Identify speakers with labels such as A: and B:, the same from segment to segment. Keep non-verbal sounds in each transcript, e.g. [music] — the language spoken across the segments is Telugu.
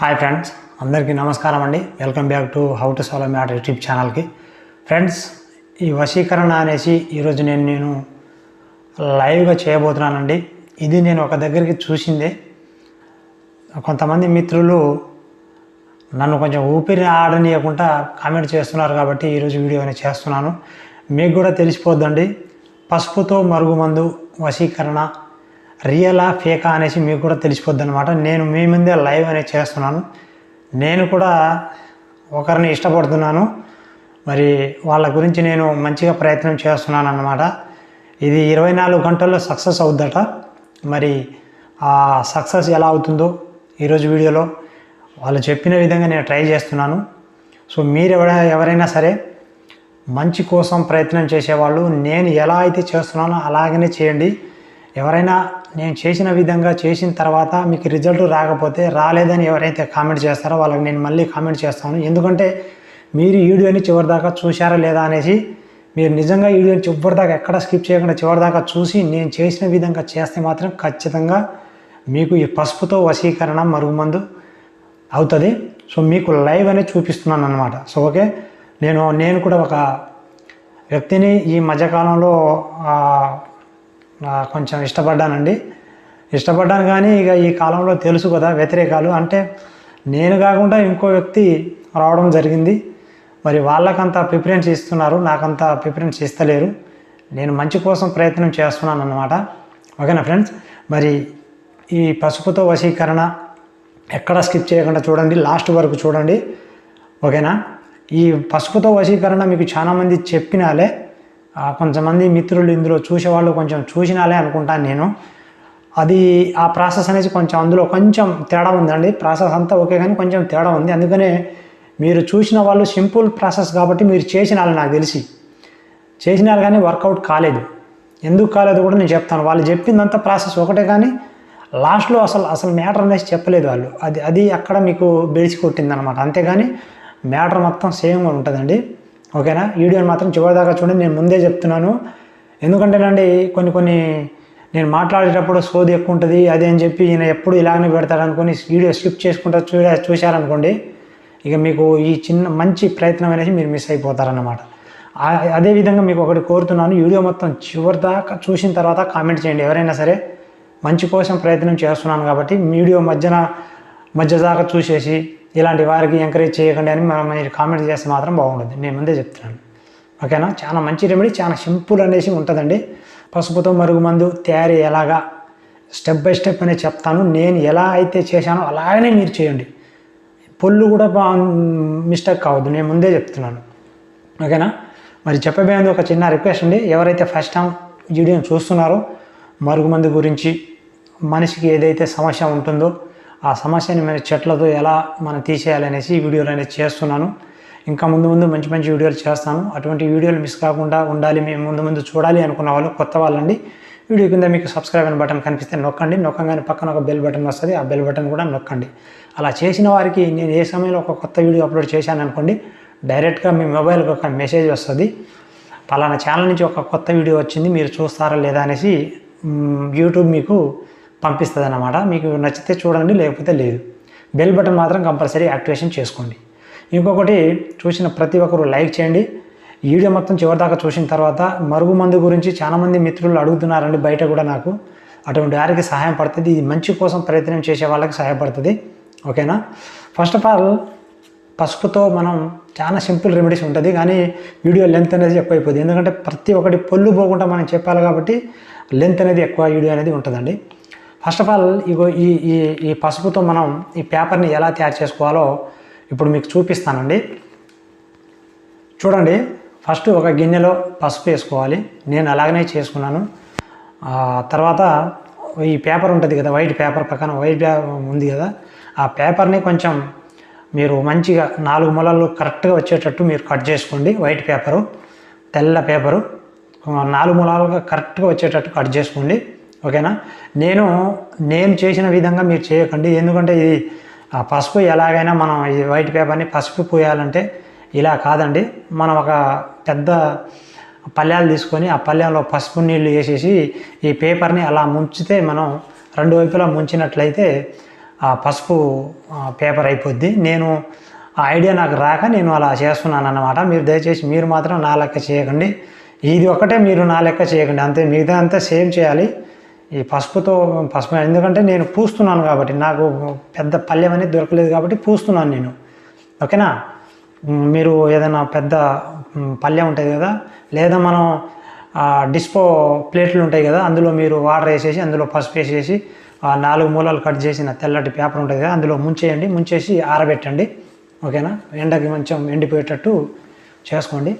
A: హాయ్ ఫ్రెండ్స్ అందరికీ నమస్కారం అండి. Welcome back to how to solve matter YouTube ఛానల్కి ఫ్రెండ్స్ ఈ వశీకరణ అనేసి ఈరోజు నేను నేను లైవ్గా చేయబోతున్నానండి. ఇది నేను ఒక దగ్గరికి చూసిందే. కొంతమంది మిత్రులు నన్ను కొంచెం ఊపిరి ఆడనీయకుండా కామెంట్ చేస్తున్నారు కాబట్టి ఈరోజు వీడియో అనేది చేస్తున్నాను. మీకు కూడా తెలిసిపోద్దండి. పసుపుతో మరుగుమందు వశీకరణ రియలా ఫేకా అనేసి మీకు కూడా తెలిసిపోద్ది అనమాట నేను మీ ముందే లైవ్ అనేది చేస్తున్నాను. నేను కూడా ఒకరిని ఇష్టపడుతున్నాను. మరి వాళ్ళ గురించి నేను మంచిగా ప్రయత్నం చేస్తున్నాను అన్నమాట ఇది ఇరవై నాలుగు గంటల్లో సక్సెస్ అవుద్దట. మరి ఆ సక్సెస్ ఎలా అవుతుందో ఈరోజు వీడియోలో వాళ్ళు చెప్పిన విధంగా నేను ట్రై చేస్తున్నాను. సో మీరు ఎవడ ఎవరైనా సరే మంచి కోసం ప్రయత్నం చేసేవాళ్ళు నేను ఎలా అయితే చేస్తున్నానో అలాగనే చేయండి. ఎవరైనా నేను చేసిన విధంగా చేసిన తర్వాత మీకు రిజల్ట్ రాకపోతే రాలేదని ఎవరైతే కామెంట్ చేస్తారో వాళ్ళకి నేను మళ్ళీ కామెంట్ చేస్తాను. ఎందుకంటే మీరు వీడియోని చివరిదాకా చూశారా లేదా అనేసి మీరు నిజంగా వీడియోని చివరిదాకా ఎక్కడ స్కిప్ చేయకుండా చివరిదాకా చూసి నేను చేసిన విధంగా చేస్తే మాత్రం ఖచ్చితంగా మీకు ఈ పసుపుతో వశీకరణ మరుగుమందు అవుతుంది. సో మీకు లైవ్ అనేది చూపిస్తున్నాను అనమాట సో ఓకే నేను నేను కూడా ఒక వ్యక్తిని ఈ మధ్యకాలంలో కొంచెం ఇష్టపడ్డానండి. ఇష్టపడ్డాను కానీ ఇక ఈ కాలంలో తెలుసు కదా వ్యతిరేకాలు. అంటే నేను కాకుండా ఇంకో వ్యక్తి రావడం జరిగింది. మరి వాళ్ళకంత ప్రిఫరెన్స్ ఇస్తున్నారు. నాకంత ప్రిఫరెన్స్ ఇస్తలేరు. నేను మంచి కోసం ప్రయత్నం చేస్తున్నాను అన్నమాట ఓకేనా ఫ్రెండ్స్? మరి ఈ పసుపుతో వశీకరణ ఎక్కడ స్కిప్ చేయకుండా చూడండి. లాస్ట్ వరకు చూడండి. ఓకేనా? ఈ పసుపుతో వశీకరణ మీకు చాలామంది చెప్పినాలే. కొంతమంది మిత్రులు ఇందులో చూసేవాళ్ళు కొంచెం చూసినాలే అనుకుంటాను నేను. అది ఆ ప్రాసెస్ అనేది కొంచెం అందులో కొంచెం తేడా ఉందండి. ప్రాసెస్ అంతా ఓకే కానీ కొంచెం తేడా ఉంది. అందుకనే మీరు చూసిన వాళ్ళు సింపుల్ ప్రాసెస్ కాబట్టి మీరు చేసిన నాకు తెలిసి. చేసినారు కానీ వర్కౌట్ కాలేదు. ఎందుకు కాలేదు కూడా నేను చెప్తాను. వాళ్ళు చెప్పిందంతా ప్రాసెస్ ఒకటే కానీ లాస్ట్లో అసలు అసలు మ్యాటర్ అనేసి చెప్పలేదు వాళ్ళు. అది అది అక్కడ మీకు బెడిసి కొట్టింది అనమాట అంతేగాని మ్యాటర్ మొత్తం సేమ్ ఉంటుందండి. ఓకేనా? వీడియోని మాత్రం చివరిదాకా చూడండి. నేను ముందే చెప్తున్నాను. ఎందుకంటేనండి కొన్ని కొన్ని నేను మాట్లాడేటప్పుడు సోది ఎక్కువ ఉంటుంది అది అని చెప్పి ఈయన ఎప్పుడు ఇలాగనే పెడతాడు అనుకుని వీడియో స్కిప్ చేసుకుంటా చూడ చూశారనుకోండి ఇక మీకు ఈ చిన్న మంచి ప్రయత్నం అనేది మీరు మిస్ అయిపోతారన్నమాట. అదేవిధంగా మీకు ఒకటి కోరుతున్నాను. వీడియో మొత్తం చివరి దాకా చూసిన తర్వాత కామెంట్ చేయండి. ఎవరైనా సరే మంచి కోసం ప్రయత్నం చేస్తున్నాను కాబట్టి వీడియో మధ్యన మధ్య దాకా చూసేసి ఇలాంటి వారికి ఎంకరేజ్ చేయకండి అని మనం మీరు కామెంట్ చేస్తే మాత్రం బాగుంటుంది. నేను ముందే చెప్తున్నాను. ఓకేనా చాలా మంచి రెమెడీ చాలా సింపుల్ అనేసి ఉంటుందండి. పసుపుతో మరుగుమందు తయారీ ఎలాగా? స్టెప్ బై స్టెప్ అనేది చెప్తాను. నేను ఎలా అయితే చేశానో అలాగనే మీరు చేయండి. పొల్లు కూడా మిస్టేక్ కావద్దు. నేను ముందే చెప్తున్నాను. ఓకేనా మరి చెప్పబోయేది ఒక చిన్న రిక్వెస్ట్ అండి. ఎవరైతే ఫస్ట్ టైం వీడియోని చూస్తున్నారో మరుగుమందు గురించి మనిషికి ఏదైతే సమస్య ఉంటుందో ఆ సమస్యని మన చెట్లతో ఎలా మనం తీసేయాలనేసి ఈ వీడియోలు అనేది చేస్తున్నాను. ఇంకా ముందు ముందు మంచి మంచి వీడియోలు చేస్తాను. అటువంటి వీడియోలు మిస్ కాకుండా ఉండాలి మేము ముందు ముందు చూడాలి అనుకున్న వాళ్ళు కొత్త వాళ్ళండి. వీడియో కింద మీకు సబ్స్క్రైబ్ అనే బటన్ కనిపిస్తే నొక్కండి. నొక్కగానే పక్కన ఒక బెల్ బటన్ వస్తుంది. ఆ బెల్ బటన్ కూడా నొక్కండి. అలా చేసిన వారికి నేను ఏ సమయంలో ఒక కొత్త వీడియో అప్లోడ్ చేశాను అనుకోండి డైరెక్ట్గా మీ మొబైల్కి ఒక మెసేజ్ వస్తుంది. పలానా ఛానల్ నుంచి ఒక కొత్త వీడియో వచ్చింది మీరు చూస్తారా లేదా అనేసి యూట్యూబ్ మీకు పంపిస్తుంది అన్నమాట మీకు నచ్చితే చూడండి లేకపోతే లేదు. బెల్ బటన్ మాత్రం కంపల్సరీ యాక్టివేషన్ చేసుకోండి. ఇంకొకటి చూసిన ప్రతి ఒక్కరు లైక్ చేయండి. వీడియో మొత్తం చివరిదాకా చూసిన తర్వాత మరుగు మందు గురించి చాలామంది మిత్రులు అడుగుతున్నారండి బయట కూడా నాకు. అటువంటి వారికి సహాయం పడుతుంది. ఇది మంచి కోసం ప్రయత్నం చేసే వాళ్ళకి సహాయపడుతుంది. ఓకేనా? ఫస్ట్ ఆఫ్ ఆల్ పసుపుతో మనం చాలా సింపుల్ రెమెడీస్ ఉంటుంది. కానీ వీడియో లెంత్ అనేది ఎక్కువైపోతుంది. ఎందుకంటే ప్రతి ఒక్కటి పొల్లు పోకుండా మనం చెప్పాలి కాబట్టి లెంత్ అనేది ఎక్కువ వీడియో అనేది ఉంటుందండి. ఫస్ట్ ఆఫ్ ఆల్ ఇగో ఈ ఈ ఈ పసుపుతో మనం ఈ పేపర్ని ఎలా తయారు చేసుకోవాలో ఇప్పుడు మీకు చూపిస్తానండి. చూడండి ఫస్ట్ ఒక గిన్నెలో పసుపు వేసుకోవాలి. నేను అలాగనే చేసుకున్నాను. తర్వాత ఈ పేపర్ ఉంటుంది కదా వైట్ పేపర్ పక్కన వైట్ పేపర్ ఉంది కదా ఆ పేపర్ని కొంచెం మీరు మంచిగా నాలుగు మూలలు కరెక్ట్గా వచ్చేటట్టు మీరు కట్ చేసుకోండి వైట్ పేపరు తెల్ల పేపరు నాలుగు మూలాలుగా కరెక్ట్గా వచ్చేటట్టు కట్ చేసుకోండి. ఓకేనా? నేను నేను చేసిన విధంగా మీరు చేయకండి. ఎందుకంటే ఇది ఆ పసుపు ఎలాగైనా మనం ఈ వైట్ పేపర్ని పసుపు పోయాలంటే ఇలా కాదండి. మనం ఒక పెద్ద పల్లెలు తీసుకొని ఆ పళ్ళెంలో పసుపు నీళ్ళు వేసేసి ఈ పేపర్ని అలా ముంచితే మనం రెండు వైపులా ముంచినట్లయితే ఆ పసుపు పేపర్ అయిపోద్ది. నేను ఆ ఐడియా నాకు రాక నేను అలా చేస్తున్నాను అన్నమాట మీరు దయచేసి మీరు మాత్రం నా లెక్క చేయకండి. ఇది ఒకటే మీరు నా లెక్క చేయకండి. అంతే మిగతా అంతా సేమ్ చేయాలి. ఈ పసుపుతో పసుపు ఎందుకంటే నేను పూస్తున్నాను కాబట్టి నాకు పెద్ద పల్లెం అనేది దొరకలేదు కాబట్టి పూస్తున్నాను నేను. ఓకేనా? మీరు ఏదైనా పెద్ద పల్లె ఉంటుంది కదా లేదా మనం డిస్పో ప్లేట్లు ఉంటాయి కదా అందులో మీరు వాటర్ వేసేసి అందులో పసుపు వేసేసి ఆ నాలుగు మూలలు కట్ చేసిన తెల్లటి పేపర్ ఉంటుంది కదా అందులో ముంచేయండి ముంచేసి ఆరబెట్టండి. ఓకేనా? ఎండకి కొంచెం ఎండిపోయేటట్టు చేసుకోండి.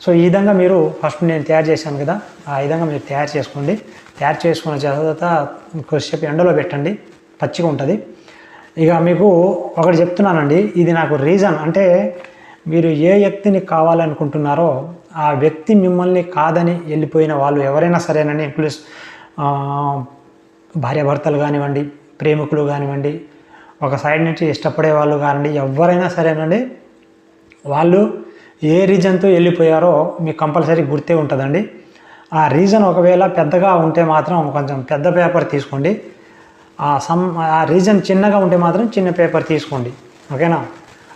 A: సో ఈ విధంగా మీరు ఫస్ట్ నేను తయారు చేశాను కదా ఆ విధంగా మీరు తయారు చేసుకోండి. తయారు చేసుకున్న తర్వాత కొద్దిసేపు ఎండలో పెట్టండి పచ్చిగా ఉంటుంది. ఇక మీకు ఒకటి చెప్తున్నానండి ఇది నాకు రీజన్ అంటే మీరు ఏ వ్యక్తిని కావాలనుకుంటున్నారో ఆ వ్యక్తి మిమ్మల్ని కాదని వెళ్ళిపోయిన వాళ్ళు ఎవరైనా సరేనని ప్లస్ భార్యాభర్తలు కానివ్వండి ప్రేమికులు కానివ్వండి ఒక సైడ్ నుంచి ఇష్టపడే వాళ్ళు కానివ్వండి ఎవరైనా సరేనండి వాళ్ళు ఏ రీజన్తో వెళ్ళిపోయారో మీకు కంపల్సరీ గుర్తే ఉంటుందండి. ఆ రీజన్ ఒకవేళ పెద్దగా ఉంటే మాత్రం కొంచెం పెద్ద పేపర్ తీసుకోండి. ఆ సమ్ ఆ రీజన్ చిన్నగా ఉంటే మాత్రం చిన్న పేపర్ తీసుకోండి. ఓకేనా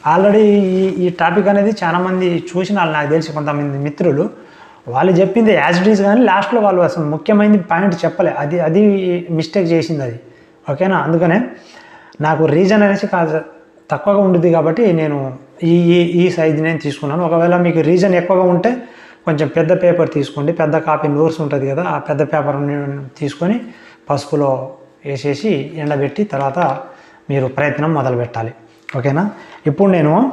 A: ఆల్రెడీ ఈ ఈ టాపిక్ అనేది చాలామంది చూసిన వాళ్ళు నాకు తెలిసి కొంతమంది మిత్రులు వాళ్ళు చెప్పింది యాజ్ ఇట్ ఈస్ కానీ లాస్ట్లో వాళ్ళు అసలు ముఖ్యమైనది పాయింట్ చెప్పలే. అది అది మిస్టేక్ చేసింది అది. ఓకేనా అందుకనే నాకు రీజన్ అనేసి కాదు తక్కువగా ఉంటుంది కాబట్టి నేను ఈ ఈ ఈ సైజ్ నేను తీసుకున్నాను. ఒకవేళ మీకు రీజన్ ఎక్కువగా ఉంటే కొంచెం పెద్ద పేపర్ తీసుకోండి. పెద్ద కాపీ నోర్స్ ఉంటుంది కదా ఆ పెద్ద పేపర్ తీసుకొని పసుపులో వేసేసి ఎండబెట్టి తర్వాత మీరు ప్రయత్నం మొదలు పెట్టాలి. ఓకేనా? ఇప్పుడు నేను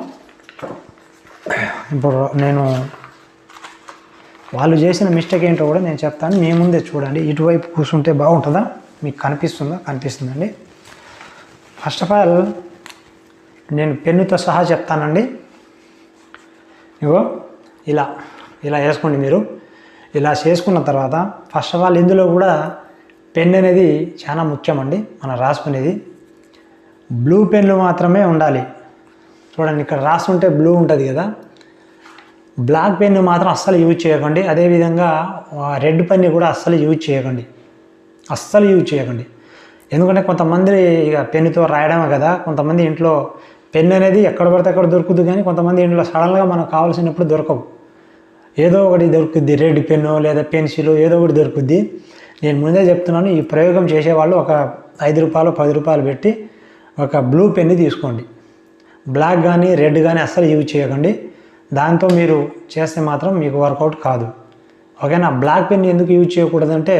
A: ఇప్పుడు నేను వాళ్ళు చేసిన మిస్టేక్ ఏంటో కూడా నేను చెప్తాను. మీ ముందే చూడండి. ఇటువైపు కూర్చుంటే బాగుంటుందా? మీకు కనిపిస్తుందా? కనిపిస్తుందండి. ఫస్ట్ ఆఫ్ ఆల్ నేను పెన్నుతో సహా చెప్తానండి. ఇగో ఇలా. ఇలా వేసుకోండి మీరు. ఇలా చేసుకున్న తర్వాత ఫస్ట్ ఆఫ్ ఆల్ ఇందులో కూడా పెన్ అనేది చాలా ముఖ్యమండి మనం రాసుకునేది బ్లూ పెన్లు మాత్రమే ఉండాలి. చూడండి ఇక్కడ రాస్తుంటే బ్లూ ఉంటుంది కదా. బ్లాక్ పెన్ను మాత్రం అస్సలు యూజ్ చేయకండి. అదేవిధంగా రెడ్ పెన్ను కూడా అస్సలు యూజ్ చేయకండి. అస్సలు యూజ్ చేయకండి. ఎందుకంటే కొంతమంది ఇక పెన్నుతో రాయడమే కదా. కొంతమంది ఇంట్లో పెన్ అనేది ఎక్కడ పడితే అక్కడ దొరుకుతుంది కానీ కొంతమంది ఇంట్లో సడన్గా మనకు కావాల్సినప్పుడు దొరకవు. ఏదో ఒకటి దొరుకుద్ది రెడ్ పెన్ను లేదా పెన్సిల్ ఏదో ఒకటి దొరుకుద్ది. నేను ముందే చెప్తున్నాను ఈ ప్రయోగం చేసేవాళ్ళు ఒక ఐదు రూపాయలు పది రూపాయలు పెట్టి ఒక బ్లూ పెన్ని తీసుకోండి. బ్లాక్ కానీ రెడ్ కానీ అస్సలు యూజ్ చేయకండి. దాంతో మీరు చేస్తే మాత్రం మీకు వర్కౌట్ కాదు. ఓకేనా? బ్లాక్ పెన్ ఎందుకు యూజ్ చేయకూడదంటే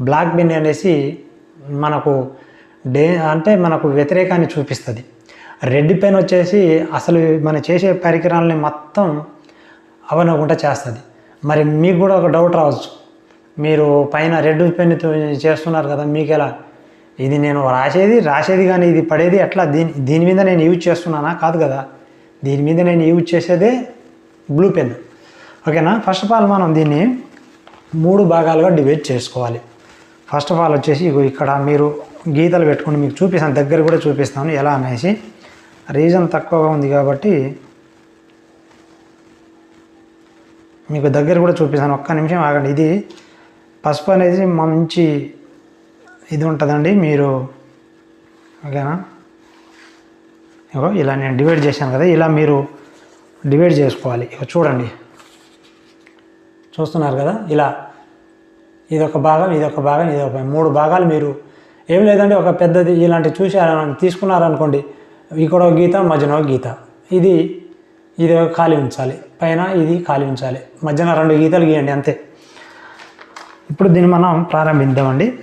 A: బ్లాక్ పెన్ అనేసి మనకు డే అంటే మనకు వ్యతిరేకాన్ని చూపిస్తుంది. రెడ్ పెన్ వచ్చేసి అసలు మనం చేసే పరికరాలని మొత్తం అవనకుండా చేస్తుంది. మరి మీకు కూడా ఒక డౌట్ రావచ్చు. మీరు పైన రెడ్ పెన్నుతో చేస్తున్నారు కదా మీకు ఎలా ఇది నేను రాసేది రాసేది కానీ ఇది పడేది ఎట్లా? దీని దీని మీద నేను యూజ్ చేస్తున్నానా? కాదు కదా. దీని మీద నేను యూజ్ చేసేదే బ్లూ పెన్ ఓకేనా ఫస్ట్ ఆఫ్ ఆల్ మనం దీన్ని మూడు భాగాలుగా డివైడ్ చేసుకోవాలి. ఫస్ట్ ఆఫ్ ఆల్ వచ్చేసి ఇక్కడ మీరు గీతలు పెట్టుకుని మీకు చూపిస్తాను. దగ్గర కూడా చూపిస్తాను. ఎలా అనేసి? రీజన్ తక్కువగా ఉంది కాబట్టి మీకు దగ్గర కూడా చూపిస్తాను ఒక్క నిమిషం ఆగండి. ఇది పసుపు అనేది మంచి ఇది ఉంటుందండి మీరు ఓకేనా? ఇగో ఇలా నేను డివైడ్ చేశాను కదా ఇలా మీరు డివైడ్ చేసుకోవాలి. ఇక చూడండి. చూస్తున్నారు కదా ఇలా. ఇదొక భాగం ఇదొక భాగం ఇదొక మూడు భాగాలు మీరు. ఏం లేదండి ఒక పెద్దది ఇలాంటి చూసి తీసుకున్నారనుకోండి ఇక్కడ ఒక గీత మధ్యన ఒక గీత. ఇది ఇది ఖాళీ ఉంచాలి. పైన ఇది ఖాళీ ఉంచాలి. మధ్యన రెండు గీతలు గీయండి అంతే. ఇప్పుడు దీన్ని మనం ప్రారంభిద్దామండి.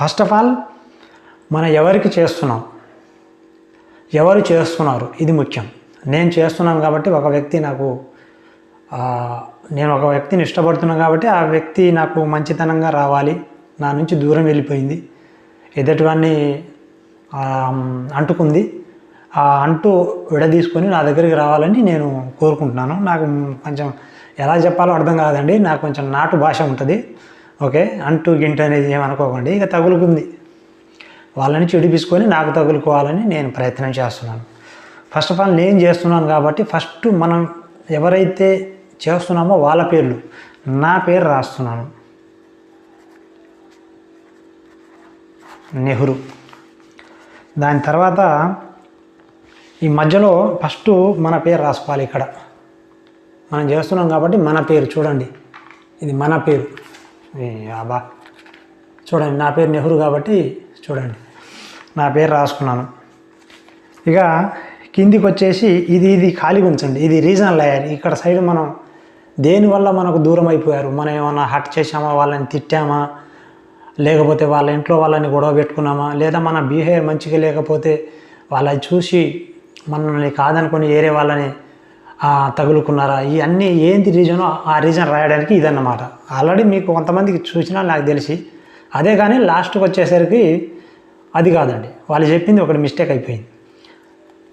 A: ఫస్ట్ ఆఫ్ ఆల్ మనం ఎవరికి చేస్తున్నాం? ఎవరు చేస్తున్నారు? ఇది ముఖ్యం. నేను చేస్తున్నాను కాబట్టి ఒక వ్యక్తి నాకు నేను ఒక వ్యక్తిని ఇష్టపడుతున్నాను కాబట్టి ఆ వ్యక్తి నాకు మంచితనంగా రావాలి. నా నుంచి దూరం వెళ్ళిపోయింది. ఎదుటివాన్ని అంటుకుంది. ఆ అంటు విడదీసుకొని నా దగ్గరికి రావాలని నేను కోరుకుంటున్నాను. నాకు కొంచెం ఎలా చెప్పాలో అర్థం కాదండి. నాకు కొంచెం నాటు భాష ఉంటుంది. ఓకే? అంటు గింటు అనేది ఏమనుకోకండి. ఇక తగులుకుంది. వాళ్ళని చెడిపించుకొని నాకు తగులుకోవాలని నేను ప్రయత్నం చేస్తున్నాను. ఫస్ట్ ఆఫ్ ఆల్ నేను చేస్తున్నాను కాబట్టి ఫస్ట్ మనం ఎవరైతే చేస్తున్నామో వాళ్ళ పేర్లు నా పేరు రాస్తున్నాను. నెహ్రూ. దాని తర్వాత ఈ మధ్యలో ఫస్ట్ మన పేరు రాసుకోవాలి ఇక్కడ. మనం చేస్తున్నాం కాబట్టి మన పేరు చూడండి. ఇది మన పేరు. అబ్బా. చూడండి నా పేరు నెహ్రూ కాబట్టి చూడండి. నా పేరు రాసుకున్నాను. ఇక కిందికి వచ్చేసి ఇది ఇది ఖాళీగా ఉంచండి. ఇది రీజనల్ లేయర్ ఇక్కడ సైడ్ మనం దేనివల్ల మనకు దూరం అయిపోయారు? మనం ఏమన్నా హట్ చేసామా వాళ్ళని తిట్టామా? లేకపోతే వాళ్ళ ఇంట్లో వాళ్ళని గొడవ పెట్టుకున్నామా? లేదా మన బిహేవియర్ మంచిగా లేకపోతే వాళ్ళని చూసి మనల్ని కాదనుకొని వేరే వాళ్ళని తగులుకున్నారా? ఈ అన్నీ ఏంటి రీజనో ఆ రీజన్ రాయడానికి ఇదన్నమాట. ఆల్రెడీ మీకు కొంతమందికి చూసినా నాకు తెలిసి అదే కానీ లాస్ట్కి వచ్చేసరికి అది కాదండి. వాళ్ళు చెప్పింది ఒకటి మిస్టేక్ అయిపోయింది.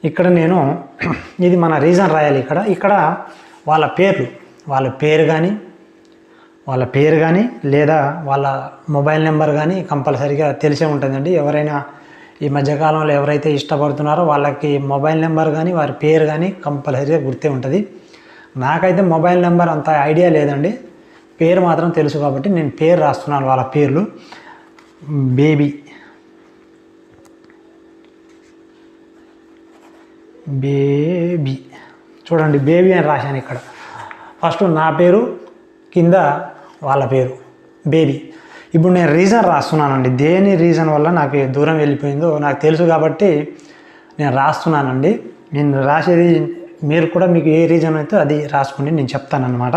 A: ఇక్కడ నేను [clears throat] ఇది మన రీజన్ రాయాలి ఇక్కడ. ఇక్కడ వాళ్ళ పేర్లు. వాళ్ళ పేరు కానీ వాళ్ళ పేరు కానీ లేదా వాళ్ళ మొబైల్ నెంబర్ కానీ కంపల్సరీగా తెలిసే ఉంటుందండి. ఎవరైనా ఈ మధ్యకాలంలో ఎవరైతే ఇష్టపడుతున్నారో వాళ్ళకి మొబైల్ నెంబర్ కానీ వారి పేరు కానీ కంపల్సరీగా గుర్తే ఉంటుంది. నాకైతే మొబైల్ నెంబర్ అంత ఐడియా లేదండి. పేరు మాత్రం తెలుసు కాబట్టి నేను పేరు రాస్తున్నాను వాళ్ళ పేర్లు. బేబీ. బేబీ. చూడండి బేబీ అని రాశాను ఇక్కడ. ఫస్ట్ నా పేరు కింద వాళ్ళ పేరు. బేబీ. ఇప్పుడు నేను రీజన్ రాస్తున్నానండి. దేని రీజన్ వల్ల నాకు దూరం వెళ్ళిపోయిందో నాకు తెలుసు కాబట్టి నేను రాస్తున్నానండి. నేను రాసేది మీరు కూడా మీకు ఏ రీజన్ అయితే అది రాసుకోండి నేను చెప్తానన్నమాట.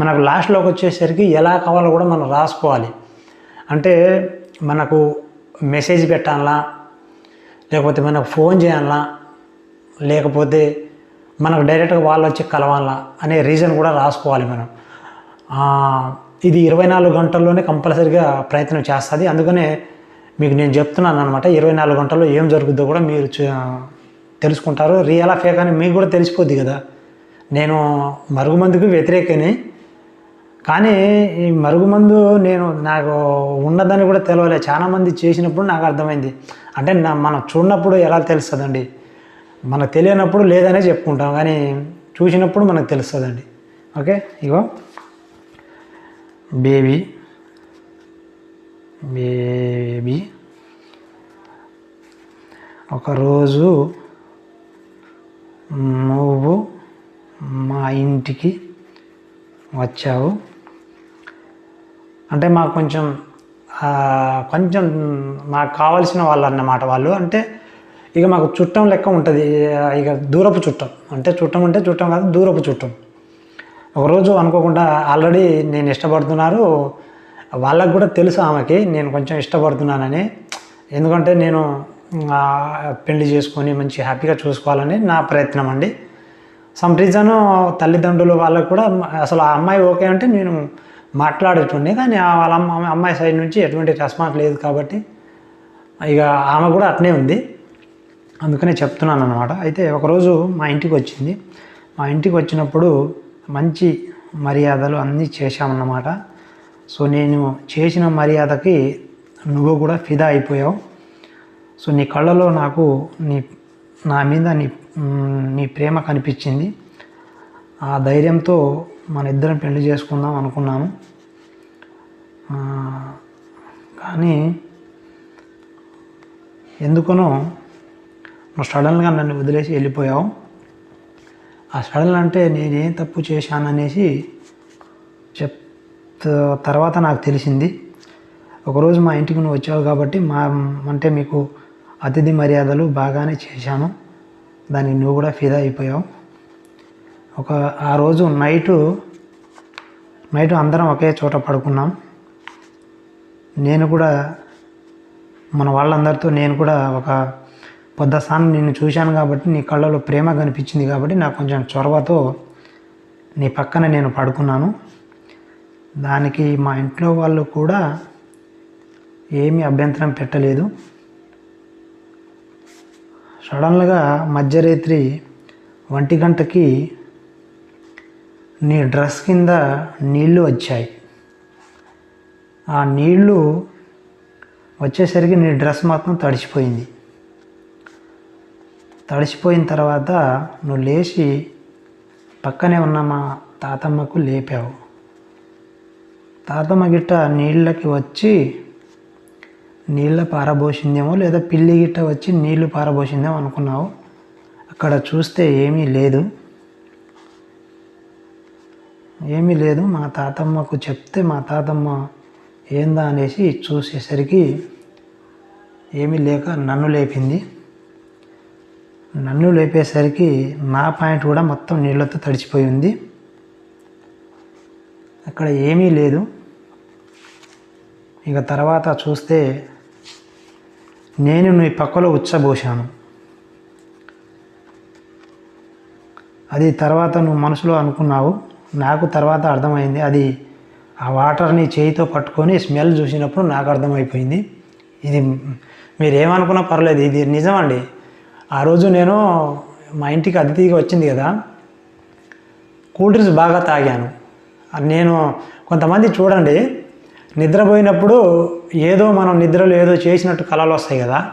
A: మనకు లాస్ట్లోకి వచ్చేసరికి ఎలా కావాలో కూడా మనం రాసుకోవాలి. అంటే మనకు మెసేజ్ పెట్టాలా లేకపోతే మనకు ఫోన్ చేయాలా లేకపోతే మనకు డైరెక్ట్గా వాళ్ళు వచ్చి కలవాలా అనే రీజన్ కూడా రాసుకోవాలి మనం. ఇది ఇరవై నాలుగు గంటల్లోనే కంపల్సరిగా ప్రయత్నం చేస్తుంది. అందుకనే మీకు నేను చెప్తున్నాను అనమాట ఇరవై నాలుగు గంటల్లో ఏం జరుగుద్దో కూడా మీరు తెలుసుకుంటారు. రియల్ ఫేక్ అని మీకు కూడా తెలిసిపోద్ది కదా. నేను మరుగుమందుకు వ్యతిరేకని. కానీ ఈ మరుగుమందు నేను నాకు ఉన్నదని కూడా తెలవలే. చాలా మంది చేసినప్పుడు నాకు అర్థమైంది. అంటే నా మనం చూడనప్పుడు ఎలా తెలుస్తుందండి? మనకు తెలియనప్పుడు లేదనే చెప్పుకుంటాం. కానీ చూసినప్పుడు మనకు తెలుస్తుందండి. ఓకే? ఇగో. బేబీ. బేబీ. ఒకరోజు నువ్వు మా ఇంటికి వచ్చావు. అంటే మాకు కొంచెం కొంచెం మాకు కావాల్సిన వాళ్ళు అన్నమాట వాళ్ళు. అంటే ఇక మాకు చుట్టం లెక్క ఉంటుంది. ఇక దూరపు చుట్టం. అంటే చుట్టం అంటే చుట్టం కాదు దూరపు చుట్టం. ఒకరోజు అనుకోకుండా ఆల్రెడీ నేను ఇష్టపడుతున్నారు. వాళ్ళకు కూడా తెలుసు ఆమెకి నేను కొంచెం ఇష్టపడుతున్నానని. ఎందుకంటే నేను పెళ్ళి చేసుకొని మంచి హ్యాపీగా చూసుకోవాలని నా ప్రయత్నం అండి. సమ్ రీజన్ తల్లిదండ్రులు వాళ్ళకు కూడా అసలు ఆ అమ్మాయి ఓకే అంటే నేను మాట్లాడేటుండే కానీ వాళ్ళ అమ్మాయి సైడ్ నుంచి ఎటువంటి రెస్పాన్స్ లేదు కాబట్టి ఇక ఆమె కూడా అట్నే ఉంది. అందుకనే చెప్తున్నాను అనమాట అయితే ఒకరోజు మా ఇంటికి వచ్చింది. మా ఇంటికి వచ్చినప్పుడు మంచి మర్యాదలు అన్నీ చేశామన్నమాట. సో నేను చేసిన మర్యాదకి నువ్వు కూడా ఫిదా అయిపోయావు. సో నీ కళ్ళలో నాకు నీ నా మీద నీ నీ ప్రేమ కనిపించింది. ఆ ధైర్యంతో మన ఇద్దరం పెళ్ళి చేసుకుందాం అనుకున్నాము. కానీ ఎందుకనో నువ్వు సడన్గా నన్ను వదిలేసి వెళ్ళిపోయావు. ఆ సడన్ అంటే నేనేం తప్పు చేశాననేసి చెప్ తర్వాత నాకు తెలిసింది. ఒకరోజు మా ఇంటికి నువ్వు వచ్చావు కాబట్టి మా అంటే మీకు అతిథి మర్యాదలు బాగానే చేశాను. దానికి నువ్వు కూడా ఫిదా అయిపోయావు. ఒక ఆ రోజు నైటు నైట్ అందరం ఒకే చోట పడుకున్నాం. నేను కూడా మన వాళ్ళందరితో నేను కూడా ఒక పొద్దసాన్ని నిన్ను చూశాను కాబట్టి నీ కళ్ళలో ప్రేమ కనిపించింది కాబట్టి నాకు కొంచెం చొరవతో నీ పక్కన నేను పడుకున్నాను. దానికి మా ఇంట్లో వాళ్ళు కూడా ఏమీ అభ్యంతరం పెట్టలేదు. సడన్గా మధ్యరాత్రి ఒంటి గంటకి నీ డ్రెస్ కింద నీళ్ళు వచ్చాయి. ఆ నీళ్ళు వచ్చేసరికి నీ డ్రెస్ మాత్రం తడిసిపోయింది తడిసిపోయిన తర్వాత నువ్వు లేచి పక్కనే ఉన్న మా తాతమ్మకు లేపావు. తాతమ్మ గిట్ట నీళ్ళకి వచ్చి నీళ్ళ పారబోసిందేమో లేదా పిల్లి గిట్ట వచ్చి నీళ్ళు పారబోసిందేమో అనుకున్నావు. అక్కడ చూస్తే ఏమీ లేదు. ఏమీ లేదు. మా తాతమ్మకు చెప్తే మా తాతమ్మ ఏందా అనేసి చూసేసరికి ఏమీ లేక నన్ను లేపింది. నన్ను లేపేసరికి నా పాయింట్ కూడా మొత్తం నీళ్ళతో తడిచిపోయి ఉంది. అక్కడ ఏమీ లేదు. ఇక తర్వాత చూస్తే నేను నీ పక్కలో ఉచ్చబోసాను అది తర్వాత నువ్వు మనసులో అనుకున్నావు. నాకు తర్వాత అర్థమైంది. అది ఆ వాటర్ని చేయితో పట్టుకొని స్మెల్ చూసినప్పుడు నాకు అర్థమైపోయింది. ఇది మీరు ఏమనుకున్నా పర్లేదు. ఇది నిజమండి. ఆ రోజు నేను మా ఇంటికి అతిథిగా వచ్చింది కదా. కూల్ డ్రింక్స్ బాగా తాగాను. నేను కొంతమంది చూడండి నిద్రపోయినప్పుడు ఏదో మనం నిద్రలో ఏదో చేసినట్టు కళలు వస్తాయి కదా.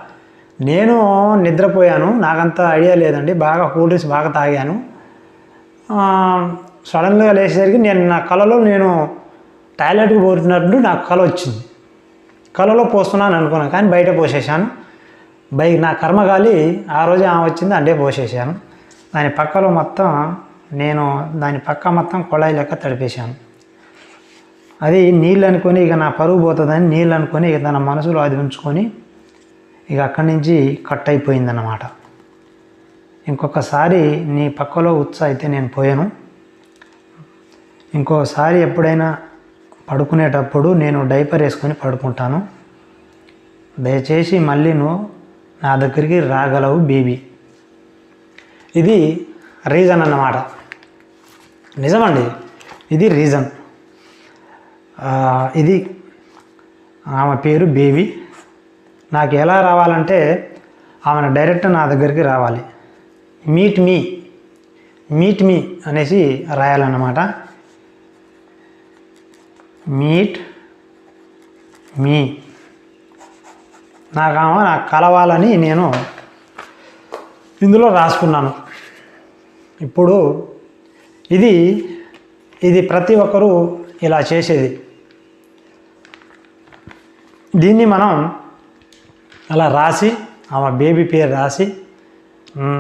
A: నేను నిద్రపోయాను. నాకంత ఐడియా లేదండి. బాగా కూల్ డ్రింక్స్ బాగా తాగాను. సడన్గా లేచేసరికి నేను నా కళలో నేను టాయిలెట్కి పోతున్నట్టు నాకు కళ వచ్చింది. కళలో పోస్తున్నాను అనుకున్నాను కానీ బయట పోసేసాను. బైక్ నా కర్మగాలి ఆ రోజు ఆమె వచ్చింది అంటే పోసేసాను దాని పక్కలో మొత్తం నేను దాని పక్క మొత్తం కొళాయి లెక్క తడిపేశాను. అది నీళ్ళు అనుకొని ఇక నా పరుగు పోతుందని నీళ్ళు అనుకొని ఇక తన మనసులో అది ఉంచుకొని ఇక అక్కడి నుంచి కట్ అయిపోయిందన్నమాట. ఇంకొకసారి నీ పక్కలో ఉత్స అయితే నేను పోయాను. ఇంకోసారి ఎప్పుడైనా పడుకునేటప్పుడు నేను డైపర్ వేసుకొని పడుకుంటాను. దయచేసి మళ్ళీ నువ్వు నా దగ్గరికి రాగలవు బేబీ. ఇది రీజన్ అన్నమాట. నిజమండి ఇది రీజన్ ఇది ఆమె పేరు బేబీ. నాకు ఎలా రావాలంటే ఆమెను డైరెక్ట్ నా దగ్గరికి రావాలి. మీట్ మీ మీట్ మీ అనేసి రాయాలన్నమాట. మీట్ మీ నాకు ఆమె నాకు కలవాలని నేను ఇందులో రాసుకున్నాను. ఇప్పుడు ఇది ఇది ప్రతి ఒక్కరూ ఇలా చేసేది. దీన్ని మనం అలా రాసి ఆమె బేబీ పేరు రాసి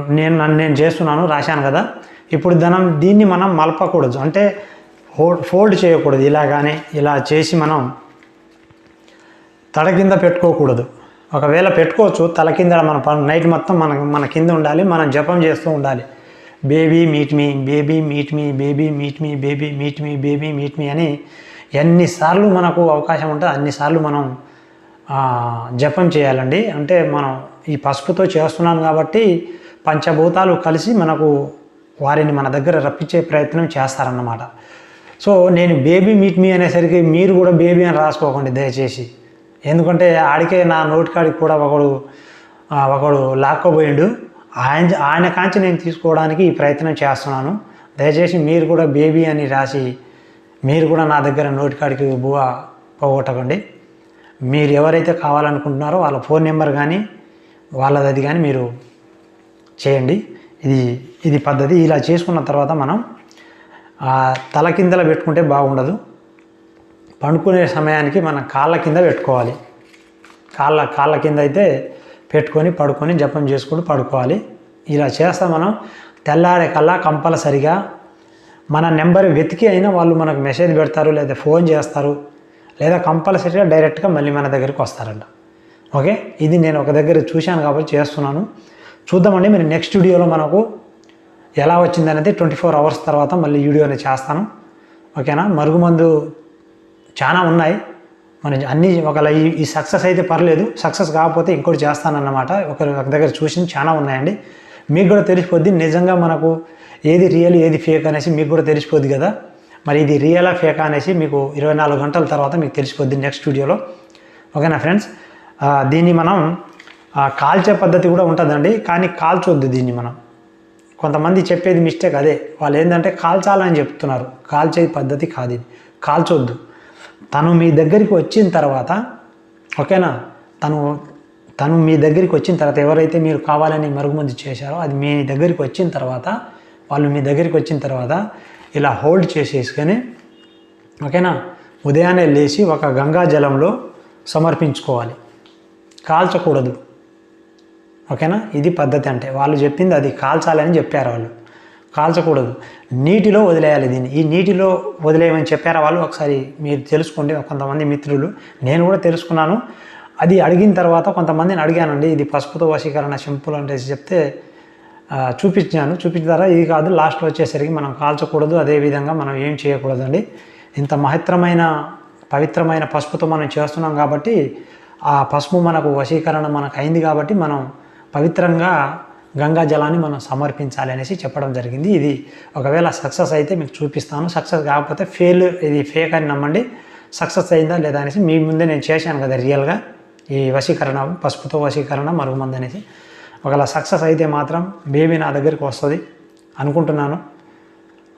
A: నేను నన్ను నేను చేస్తున్నాను రాశాను కదా. ఇప్పుడు ధనం దీన్ని మనం మలపకూడదు. అంటే హోల్డ్ ఫోల్డ్ చేయకూడదు. ఇలాగానే ఇలా చేసి మనం తడ కింద పెట్టుకోకూడదు. ఒకవేళ పెట్టుకోవచ్చు తల కింద మన నైట్ మొత్తం మన మన కింద ఉండాలి మనం జపం చేస్తూ ఉండాలి. Baby meet me baby meet me baby meet me baby meet me baby meet me అని ఎన్నిసార్లు మనకు అవకాశం ఉంటుంది అన్నిసార్లు మనం జపం చేయాలండి. అంటే మనం ఈ పసుపుతో చేస్తున్నాను కాబట్టి పంచభూతాలు కలిసి మనకు వారిని మన దగ్గర రప్పించే ప్రయత్నం చేస్తారన్నమాట. సో నేను బేబీ మీట్ మీ అనేసరికి మీరు కూడా బేబీ అని రాసుకోకండి దయచేసి. ఎందుకంటే ఆడికే నా నోటికాడికి కూడా ఒకడు ఒకడు లాక్కోబోయిండు. ఆయన ఆయన కాంచి నేను తీసుకోవడానికి ఈ ప్రయత్నం చేస్తున్నాను. దయచేసి మీరు కూడా బేబీ అని రాసి మీరు కూడా నా దగ్గర నోటికాడికి బువ పోగొట్టకండి. మీరు ఎవరైతే కావాలనుకుంటున్నారో వాళ్ళ ఫోన్ నెంబర్ కానీ వాళ్ళది అది కానీ మీరు చేయండి. ఇది ఇది పద్ధతి. ఇలా చేసుకున్న తర్వాత మనం ఆ తల పెట్టుకుంటే బాగుండదు. పండుకునే సమయానికి మనం కాళ్ళ కింద పెట్టుకోవాలి. కాళ్ళ కాళ్ళ కింద అయితే పెట్టుకొని పడుకొని జపం చేసుకుంటూ పడుకోవాలి. ఇలా చేస్తే మనం తెల్లారే కల్లా కంపల్సరిగా మన నెంబర్ వెతికి అయినా వాళ్ళు మనకు మెసేజ్ పెడతారు లేదా ఫోన్ చేస్తారు లేదా కంపల్సరీగా డైరెక్ట్గా మళ్ళీ మన దగ్గరికి వస్తారంట. ఓకే? ఇది నేను ఒక దగ్గర చూశాను కాబట్టి చేస్తున్నాను. చూద్దామండి మీరు నెక్స్ట్ వీడియోలో మనకు ఎలా వచ్చిందనేది ట్వంటీ ఫోర్ అవర్స్ తర్వాత మళ్ళీ వీడియోని చేస్తాను. ఓకేనా? మరుగుమందు చాలా ఉన్నాయి. మన అన్ని ఒకవేళ ఈ ఈ సక్సెస్ అయితే పర్లేదు. సక్సెస్ కాకపోతే ఇంకోటి చేస్తానన్నమాట. ఒకరి ఒక దగ్గర చూసి చాలా ఉన్నాయండి. మీకు కూడా తెలిసిపోద్ది నిజంగా మనకు ఏది రియల్ ఏది ఫేక్ అనేసి మీకు కూడా తెలిసిపోద్ది కదా. మరి ఇది రియలా ఫేకా అనేసి మీకు ఇరవై నాలుగు గంటల తర్వాత మీకు తెలిసిపోద్ది నెక్స్ట్ వీడియోలో ఓకేనా ఫ్రెండ్స్ దీన్ని మనం కాల్చే పద్ధతి కూడా ఉంటుందండి. కానీ కాల్చొద్దు దీన్ని మనం. కొంతమంది చెప్పేది మిస్టేక్ అదే. వాళ్ళు ఏంటంటే కాల్చాలని చెప్తున్నారు. కాల్చే పద్ధతి కాదు ఇది. కాల్చొద్దు. తను మీ దగ్గరికి వచ్చిన తర్వాత ఓకేనా? తను తను మీ దగ్గరికి వచ్చిన తర్వాత ఎవరైతే మీరు కావాలని మరుగుమంది చేశారో అది మీ దగ్గరికి వచ్చిన తర్వాత వాళ్ళు మీ దగ్గరికి వచ్చిన తర్వాత ఇలా హోల్డ్ చేసేసుకొని ఓకేనా? ఉదయాన్నే లేచి ఒక గంగా జలంలో సమర్పించుకోవాలి. కాల్చకూడదు. ఓకేనా? ఇది పద్ధతి అంటే. వాళ్ళు చెప్పింది అది కాల్చాలని చెప్పారు వాళ్ళు. కాల్చకూడదు. నీటిలో వదిలేయాలి దీన్ని. ఈ నీటిలో వదిలేయమని చెప్పారా వాళ్ళు? ఒకసారి మీరు తెలుసుకోండి. కొంతమంది మిత్రులు నేను కూడా తెలుసుకున్నాను. అది అడిగిన తర్వాత కొంతమందిని అడిగానండి. ఇది పసుపుతో వశీకరణ సింపుల్ అంటే చెప్తే చూపించాను చూపించిన. తర్వాత ఇది కాదు. లాస్ట్లో వచ్చేసరికి మనం కాల్చకూడదు. అదేవిధంగా మనం ఏం చేయకూడదండి. ఇంత మహిత్రమైన పవిత్రమైన పసుపుతో మనం చేస్తున్నాం కాబట్టి ఆ పసుపు మనకు వశీకరణ మనకు అయింది కాబట్టి మనం పవిత్రంగా గంగా జలాన్ని మనం సమర్పించాలి అనేసి చెప్పడం జరిగింది. ఇది ఒకవేళ సక్సెస్ అయితే మీకు చూపిస్తాను. సక్సెస్ కాకపోతే ఫెయిల్ ఇది ఫేక్ అని నమ్మండి. సక్సెస్ అయిందా లేదా అనేసి మీ ముందే నేను చేశాను కదా రియల్గా. ఈ వశీకరణ పసుపుతో వశీకరణ మరుగుమంది అనేసి. ఒకవేళ సక్సెస్ అయితే మాత్రం బేబీ నా దగ్గరికి వస్తుంది అనుకుంటున్నాను.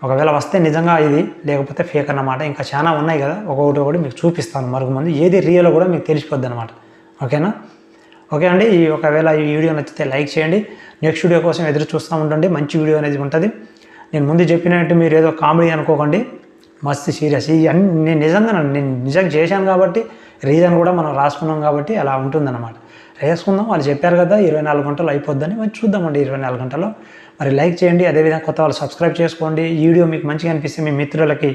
A: ఒకవేళ వస్తే నిజంగా ఇది లేకపోతే ఫేక్ అన్నమాట. ఇంకా చాలా ఉన్నాయి కదా. ఒక్కొక్కటి ఒకటి మీకు చూపిస్తాను మరుగుమంది ఏది రియల్ కూడా మీకు తెలిసిపోద్ది అనమాట ఓకేనా? ఓకే అండి ఈ ఒకవేళ ఈ వీడియో నచ్చితే లైక్ చేయండి. నెక్స్ట్ వీడియో కోసం ఎదురు చూస్తూ ఉండండి మంచి వీడియో అనేది ఉంటుంది. నేను ముందు చెప్పినట్టు మీరు ఏదో కామెడీ అనుకోకండి. మస్తు సీరియస్. ఈ అన్ని నేను నిజంగా నేను నిజంగా చేశాను కాబట్టి రీజన్ కూడా మనం రాసుకున్నాం కాబట్టి అలా ఉంటుందన్నమాట. వేసుకుందాం వాళ్ళు చెప్పారు కదా ఇరవై నాలుగు గంటలు అయిపోద్దని మరి చూద్దామండి ఇరవై నాలుగు గంటల్లో. మరి లైక్ చేయండి అదేవిధంగా కొత్త వాళ్ళు సబ్స్క్రైబ్ చేసుకోండి. ఈ వీడియో మీకు మంచిగా అనిపిస్తే మీ మిత్రులకి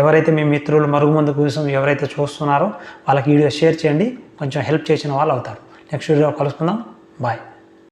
A: ఎవరైతే మీ మిత్రులు మరుగుమందు కోసం ఎవరైతే చూస్తున్నారో వాళ్ళకి వీడియో షేర్ చేయండి. కొంచెం హెల్ప్ చేసిన వాళ్ళు అవుతారు. నెక్స్ట్ వీడియో కలుసుకుందాం బాయ్